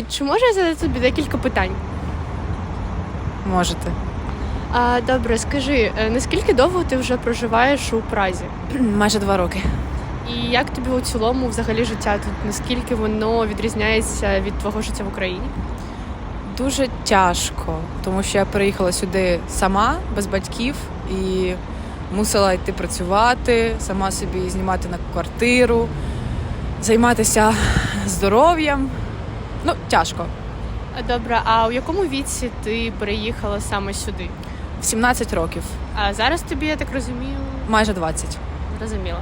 Привіт, чи можу я задати тобі декілька питань? Можете. А, добре, скажи, е, наскільки довго ти вже проживаєш у Празі? Майже два роки. І як тобі у цілому взагалі життя тут? Наскільки воно відрізняється від твого життя в Україні? Дуже тяжко, тому що я переїхала сюди сама, без батьків, і мусила йти працювати, сама собі знімати на квартиру, займатися здоров'ям. Ну, тяжко. Добре, а у якому віці ти переїхала саме сюди? В 17 років, А зараз тобі, я так розумію, майже 20. зрозуміло.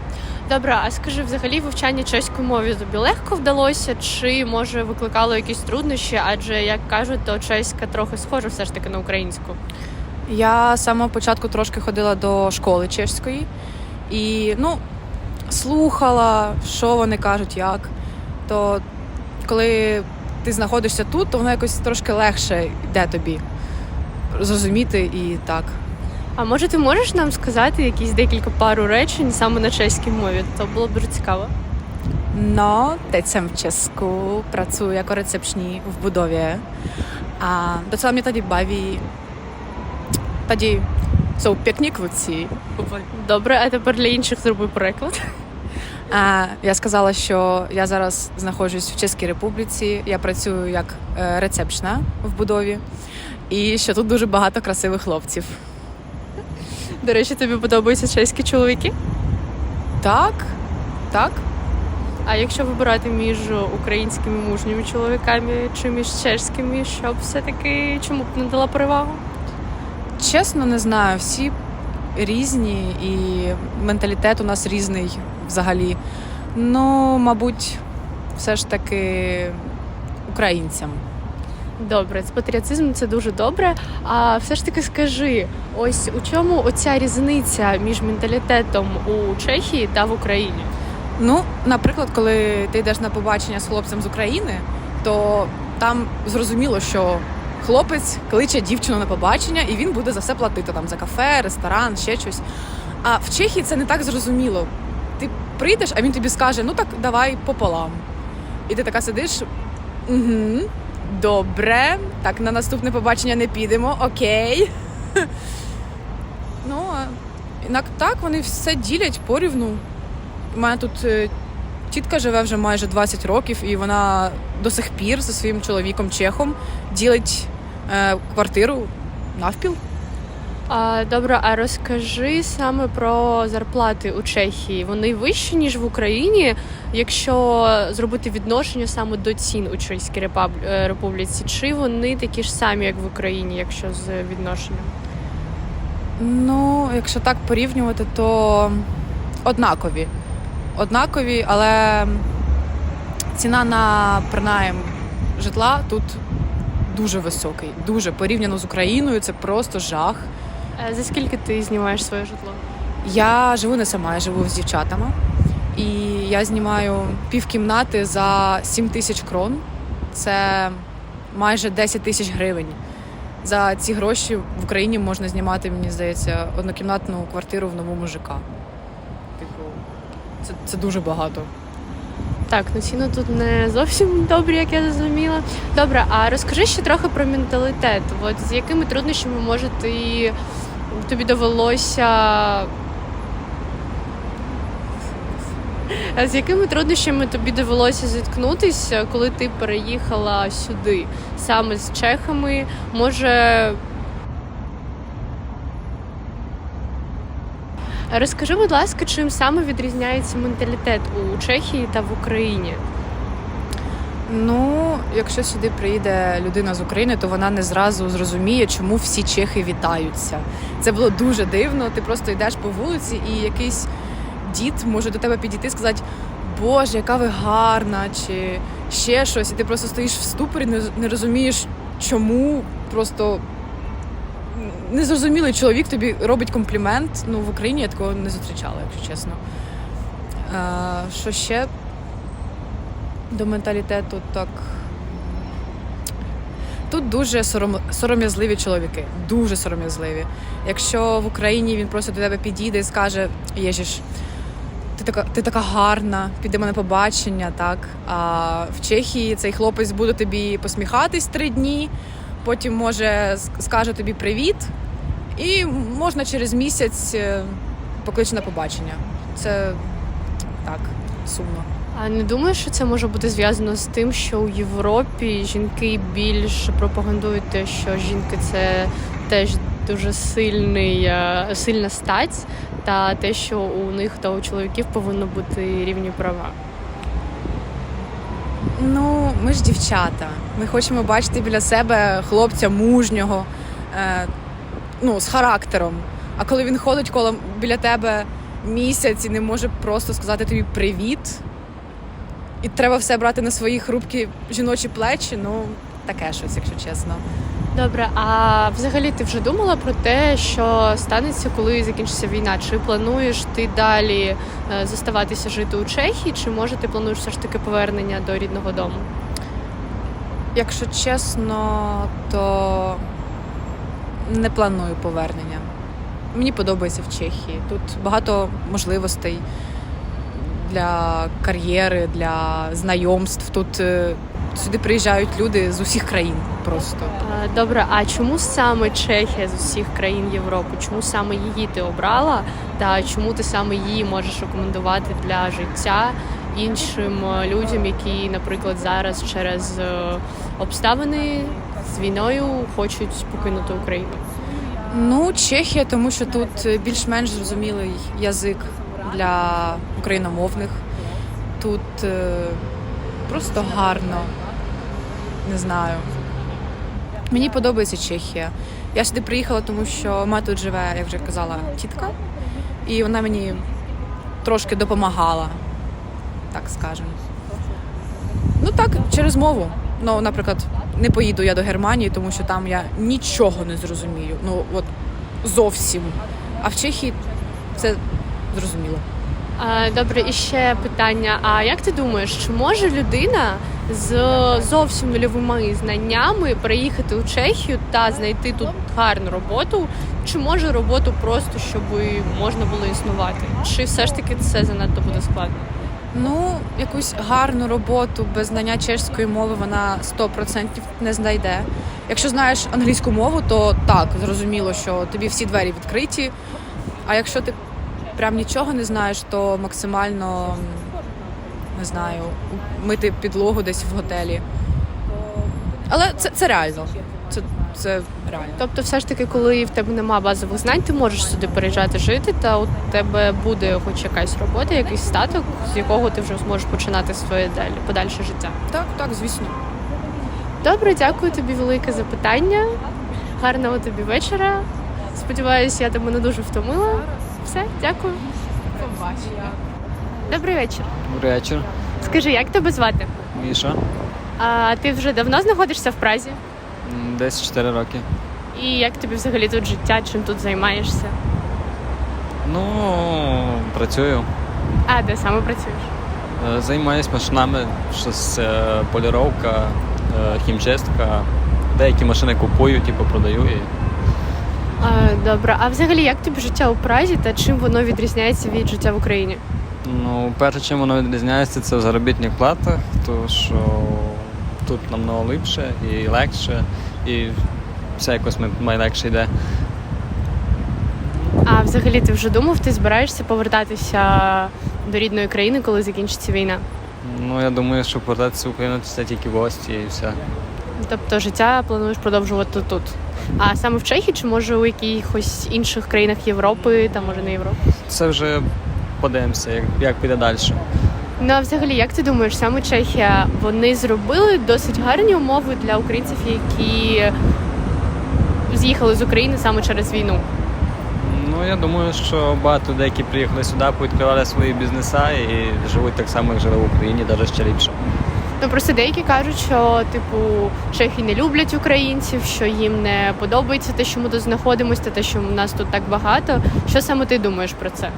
Добре, а скажи, взагалі вивчання чеської мови тобі легко вдалося, чи може викликало якісь труднощі? Адже як кажуть, то чеська трохи схожа все ж таки на українську. Я з самого початку трошки ходила до школи чешської і ну, слухала, що вони кажуть, як. То коли ти знаходишся тут, то воно якось трошки легше йде тобі зрозуміти і так. А може ти можеш нам сказати якісь декілька пару речень саме на чеській мові? То було б дуже цікаво. No, teď jsem v Česku, pracuji jako recepční v budově a docela mě tady baví. Tady jsou pěkní kluci, Добре, а тепер для інших зроби переклад. А, я сказала, що я зараз знаходжусь в Чеській Республіці. Я працюю як е, рецепшна в будові, і що тут дуже багато красивих хлопців. До речі, тобі подобаються чеські чоловіки? Так, так. А якщо вибирати між українськими мужніми чоловіками чи між чеськими, щоб все-таки чому б не дала перевагу? Чесно, не знаю, всі різні, і менталітет у нас різний взагалі. Ну, мабуть, все ж таки українцям. Добре, патріотизм це дуже добре. А все ж таки скажи, ось у чому оця різниця між менталітетом у Чехії та в Україні? Ну, наприклад, коли ти йдеш на побачення з хлопцем з України, то там зрозуміло, що хлопець кличе дівчину на побачення, і він буде за все платити там за кафе, ресторан, ще щось. А в Чехії це не так зрозуміло. Прийдеш, а він тобі скаже: ну так давай пополам. І ти така сидиш. Угу, добре, так на наступне побачення не підемо, окей. Ну, так вони все ділять порівну. У мене тут е, тітка живе вже майже 20 років, і вона до сих пір зі своїм чоловіком чехом ділить е, квартиру навпіл. А, добре, а розкажи саме про зарплати у Чехії. Вони вищі ніж в Україні, якщо зробити відношення саме до цін у Чеській Репаб- е, Республіці, чи вони такі ж самі, як в Україні, якщо з відношенням? Ну, якщо так порівнювати, то однакові. Однакові, але ціна на принайм житла тут дуже високий. Дуже порівняно з Україною, це просто жах. Е, За скільки ти знімаєш своє житло? Я живу не сама, я живу з дівчатами. І я знімаю півкімнати за 7 тисяч крон. Це майже 10 тисяч гривень. За ці гроші в Україні можна знімати, мені здається, однокімнатну квартиру в новому ЖК. Типу, це, це дуже багато. Так, ну ціни тут не зовсім добрі, як я зрозуміла. Добре, а розкажи ще трохи про менталітет. От з якими труднощами може ти тобі довелося. З якими труднощами тобі довелося зіткнутися, коли ти переїхала сюди, саме з чехами? Може. Розкажи, будь ласка, чим саме відрізняється менталітет у Чехії та в Україні? Ну, якщо сюди приїде людина з України, то вона не зразу зрозуміє, чому всі чехи вітаються. Це було дуже дивно. Ти просто йдеш по вулиці, і якийсь дід може до тебе підійти і сказати: Боже, яка ви гарна, чи ще щось, і ти просто стоїш в ступорі, не, розумієш, чому просто. Незрозумілий чоловік тобі робить комплімент. Ну, в Україні я такого не зустрічала, якщо чесно. А, що ще до менталітету так. Тут дуже сором... сором'язливі чоловіки, дуже сором'язливі. Якщо в Україні він просто до тебе підійде і скаже, Єжіш, ти така, ти така гарна, підемо на побачення, так. А в Чехії цей хлопець буде тобі посміхатись три дні, потім може скаже тобі привіт, і можна через місяць е, покличе на побачення. Це так, сумно. А не думаєш, що це може бути зв'язано з тим, що у Європі жінки більш пропагандують те, що жінки це теж дуже сильний, е, сильна стать, та те, що у них та у чоловіків повинно бути рівні права. Ну, ми ж дівчата. Ми хочемо бачити біля себе хлопця мужнього, е, ну, з характером. А коли він ходить коло біля тебе місяць і не може просто сказати тобі привіт, і треба все брати на свої хрупкі жіночі плечі, ну таке щось, якщо чесно. Добре, а взагалі ти вже думала про те, що станеться, коли закінчиться війна? Чи плануєш ти далі е, зоставатися жити у Чехії, чи може ти плануєш все ж таки повернення до рідного дому? Якщо чесно, то не планую повернення. Мені подобається в Чехії. Тут багато можливостей для кар'єри, для знайомств. Тут е, сюди приїжджають люди з усіх країн просто. Е, Добре, а чому саме Чехія з усіх країн Європи? Чому саме її ти обрала? Та чому ти саме її можеш рекомендувати для життя іншим е, людям, які, наприклад, зараз через обставини з війною хочуть покинути Україну? Ну, Чехія, тому що тут більш-менш зрозумілий язик для україномовних. Тут е, просто гарно. Не знаю. Мені подобається Чехія. Я сюди приїхала, тому що мене тут живе, як вже казала, тітка, і вона мені трошки допомагала, так скажемо. Ну так, через мову. Ну, наприклад, не поїду я до Германії, тому що там я нічого не зрозумію. Ну от зовсім. А в Чехії це зрозуміло. А, Добре, і ще питання: а як ти думаєш, чи може людина з зовсім нульовими знаннями приїхати у Чехію та знайти тут гарну роботу? Чи може роботу просто щоб можна було існувати? Чи все ж таки це занадто буде складно? Ну, якусь гарну роботу без знання чеської мови вона 100% не знайде. Якщо знаєш англійську мову, то так, зрозуміло, що тобі всі двері відкриті. А якщо ти прям нічого не знаєш, то максимально не знаю, мити підлогу десь в готелі. Але це, це реально. Це, це реально. Тобто, все ж таки, коли в тебе нема базових знань, ти можеш сюди переїжджати жити, та у тебе буде хоч якась робота, якийсь статок, з якого ти вже зможеш починати своє далі подальше життя. Так, так, звісно. Добре, дякую тобі велике за питання. Гарного тобі вечора. Сподіваюся, я тебе не дуже втомила. Все, дякую. Побачення. Добрий вечір. Добрий вечір, Скажи, як тебе звати? Міша. А ти вже давно знаходишся в Празі? Десь 4 роки. І як тобі взагалі тут життя? Чим тут займаєшся? Ну, працюю. А де саме працюєш? Е, Займаюсь машинами, щось е, поліровка, е, хімчистка. Деякі машини купую, типу продаю і добре, а взагалі як тобі життя у Празі та чим воно відрізняється від життя в Україні? ну, перше, чим воно відрізняється, це в заробітних платах, тому що тут намного ліпше і легше, і все якось найлегше йде. А взагалі ти вже думав, ти збираєшся повертатися до рідної країни, коли закінчиться війна? Ну, я думаю, що повертатися в Україну це тільки гості і все. Тобто життя плануєш продовжувати тут. А саме в Чехії чи може у якихось інших країнах Європи та може не Європи? Це вже подивимося, як, як піде далі. Ну а взагалі, як ти думаєш, саме Чехія вони зробили досить гарні умови для українців, які з'їхали з України саме через війну? Ну, я думаю, що багато людей, які приїхали сюди, повідкривали свої бізнеса і живуть так само, як жили в Україні, навіть ще ліпше. Ну просто деякі кажуть, що типу чехи не люблять українців, що їм не подобається те, що ми тут знаходимося, та те, що нас тут так багато. Що саме ти думаєш про це?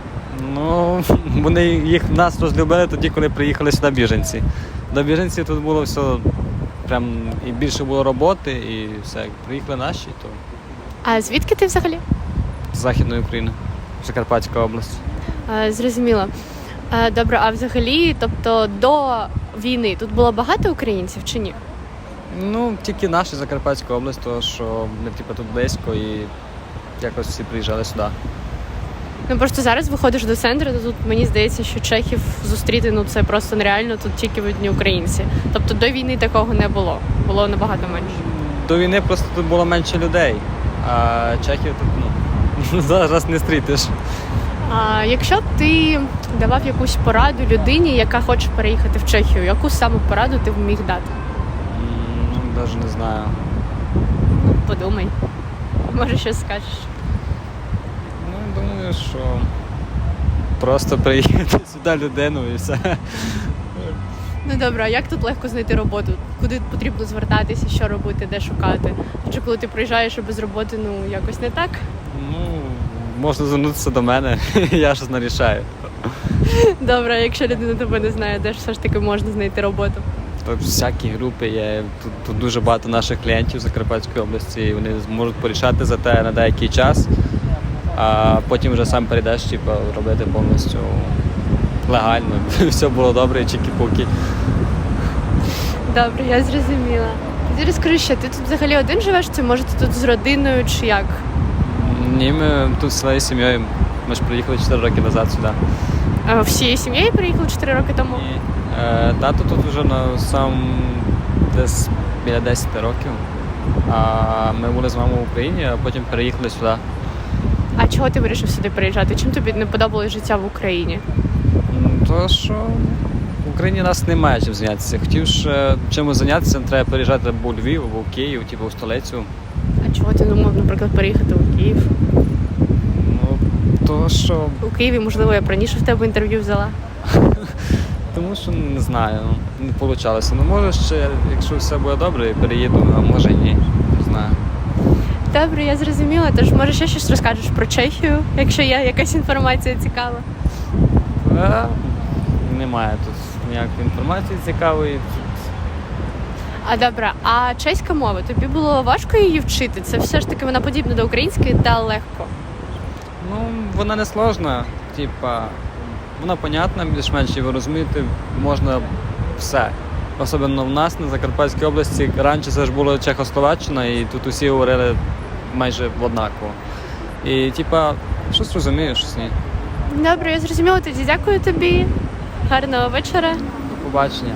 Ну, вони їх нас розлюбили тоді, коли приїхали сюди біженці. До біженців тут було все прям і більше було роботи, і все. Як приїхали наші, то А звідки ти взагалі? з Західної України, Закарпатська область. А, зрозуміло. Добре, а взагалі, тобто до війни тут було багато українців чи ні? Ну, тільки наша Закарпатська область, тому що ми типу, тут близько і якось всі приїжджали сюди. Ну просто зараз виходиш до центру, то тут мені здається, що чехів зустріти ну це просто нереально. Тут тільки одні українці. Тобто до війни такого не було. Було набагато менше. До війни просто тут було менше людей, а чехів тут ну, зараз не стрітиш. А якщо ти давав якусь пораду людині, яка хоче переїхати в Чехію, яку саме пораду ти б міг дати? Ну, навіть не знаю. Подумай. Може, щось скажеш. Ну, думаю, що просто приїхати сюди людину і все. Ну добре, а як тут легко знайти роботу? Куди потрібно звертатися, що робити, де шукати? Чи коли ти приїжджаєш без роботи, ну якось не так? Можна звернутися до мене, я щось нарішаю. Добре, а якщо людина тебе не знає, де ж все ж таки можна знайти роботу? Тут всякі групи є. Тут, тут дуже багато наших клієнтів з Закарпатської області, і вони зможуть порішати за те на деякий час, а потім вже сам перейдеш, типу, робити повністю легально. Все було добре, чікі-пуки. Добре, я зрозуміла. Тоді розкажи, що ти тут взагалі один живеш, чи може ти тут з родиною, чи як? Ні, ми тут своєю сім'єю. Ми ж приїхали 4 роки назад сюди. А, всією сім'єю приїхали 4 роки тому? І, е, тато тут вже на сам десь біля 10 років. А ми були з мамою в Україні, а потім переїхали сюди. А чого ти вирішив сюди приїжджати? Чим тобі не подобалось життя в Україні? То що в Україні нас немає чим зайнятися. Хотів ще чимось зайнятися, треба переїжджати або у Львів, або в Київ, типу в столицю. А чого ти думав, наприклад, переїхати у Київ? Ну, то що, У Києві, можливо, я б раніше в тебе інтерв'ю взяла. тому що не знаю, ну, не вийшло. Ну може ще, якщо все буде добре, переїду, а може ні. Не знаю. Добре, я зрозуміла. Тож може ще щось розкажеш про Чехію, якщо є якась інформація цікава. Е, Немає тут ніякої інформації цікавої. А добре, а чеська мова, тобі було важко її вчити? Це все ж таки вона подібна до української та легко. Ну, вона не сложна, типа, вона понятна, більш-менш ви розумієте, можна все. Особливо в нас на Закарпатській області раніше це ж було Чехословаччина, і тут усі говорили майже однаково. І типа, щось розумієш, щось ні. Добре, я зрозуміла. Тоді дякую тобі. Гарного вечора. До побачення.